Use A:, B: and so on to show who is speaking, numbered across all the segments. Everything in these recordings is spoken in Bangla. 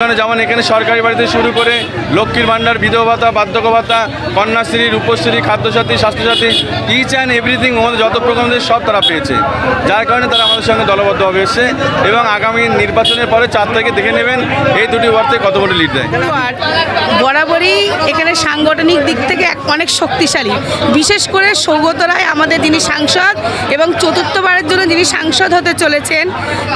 A: যেমন এখানে সরকারি বাড়িতে শুরু করে লক্ষ্মীর ভান্ডার বিধবা ভাতা, বার্ধক্য ভাতা, Kanyashree, Rupashree, Khadyasathi, Swasthyasathi each and everything আমাদের যত প্রোগ্রাম সব তারা পেয়েছে। যার কারণে তারা আমাদের সঙ্গে দলবদ্ধভাবে এসছে এবং আগামী নির্বাচনের পরে চার থেকে দেখে নেবেন। এই দুটি ওয়ার্ডে কত ভোটে লিড দেয়?
B: আর বরাবরই এখানে সাংগঠনিক দিক থেকে অনেক শক্তিশালী। বিশেষ করে সৌগত রায় আমাদের যিনি সাংসদ এবং চতুর্থবারের জন্য যিনি সাংসদ হতে চলেছেন,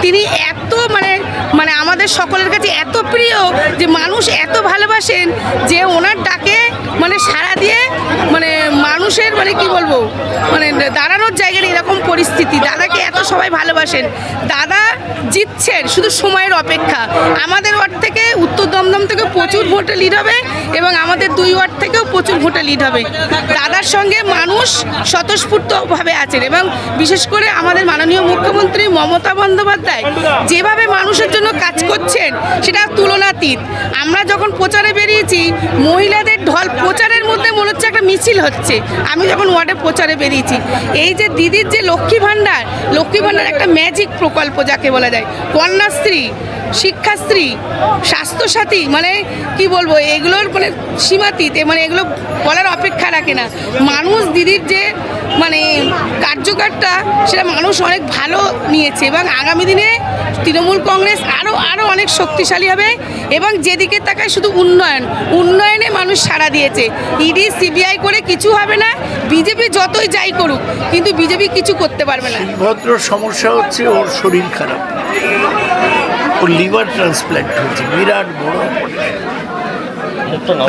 B: তিনি এত মানে মানে আমাদের সকলের কাছে এত প্রিয় যে মানুষ এত ভালোবাসেন যে ওনার ডাকে মানে সাড়া দিয়ে মানে মানুষের মানে কি বলব মানে দাঁড়ানোর জায়গায় এরকম পরিস্থিতি। দাদাকে এত সবাই ভালোবাসেন। দাদা জিতছেন শুধু সময়ের অপেক্ষা। আমাদের ওয়ার্ড থেকে উত্তর দমদম থেকে প্রচুর ভোটে লিড হবে এবং আমাদের দুই ওয়ার্ড থেকেও প্রচুর ভোটে লিড হবে। দাদার সঙ্গে মানুষ স্বতঃস্ফূর্তভাবে আছেন এবং বিশেষ করে আমাদের মাননীয় মুখ্যমন্ত্রী মমতা বন্দ্যোপাধ্যায় যেভাবে মানুষের জন্য কাজ করছেন, সেটা তুলনাতীত। আমরা যখন প্রচারে বেরিয়েছি, মহিলাদের ঢল প্রচারের মধ্যে মনে হচ্ছে একটা মিছিল হচ্ছে। আমি যখন ওয়ার্ডে প্রচারে বেরিয়েছি, এই যে দিদির যে লক্ষ্মী ভাণ্ডার লক্ষ্মী ভাণ্ডার একটা ম্যাজিক প্রকল্প যাকে বলা যায়, কন্যাশ্রী শিক্ষাশ্রী, স্বাস্থ্যসাথী মানে কি বলব, এগুলোর মানে সীমাতীত মানে এগুলো বলার অপেক্ষা রাখে না। মানুষ দিদির যে মানে কার্যকারটা, সেটা মানুষ অনেক ভালো নিয়েছে এবং আগামী দিনে তৃণমূল কংগ্রেস আরও আরও অনেক শক্তিশালী হবে এবং যেদিকে তাকায় শুধু উন্নয়ন, উন্নয়নে মানুষ সাড়া দিয়েছে। ইডি, সিবিআই করে কিছু হবে না, বিজেপি যতই যাই করুক, কিন্তু বিজেপি কিছু করতে পারবে না।
C: ভদ্র সমস্যা হচ্ছে ওর শরীর খারাপ। ওর লিভার ট্রান্সপ্ল্যান্ট হয়েছে, বিরাট বড়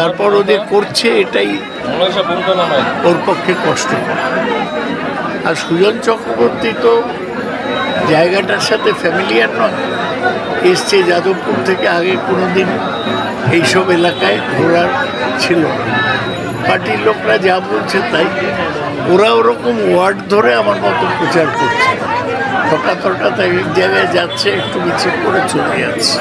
C: তারপর ও যে করছে এটাই ওর পক্ষে কষ্টকর। আর সুজন চক্রবর্তী তো জায়গাটার সাথে ফ্যামিলিয়ার নয়। এসছে যাদবপুর থেকে আগে কোনো দিন এইসব এলাকায় ঘোরার ছিল পার্টির লোকরা যা বলছে তাই। ওরা ওরকম ওয়ার্ড ধরে আমার মতো প্রচার করছে। হঠাৎ হঠাৎ এক জায়গায় যাচ্ছে, একটু মিছিল করে চলে যাচ্ছে।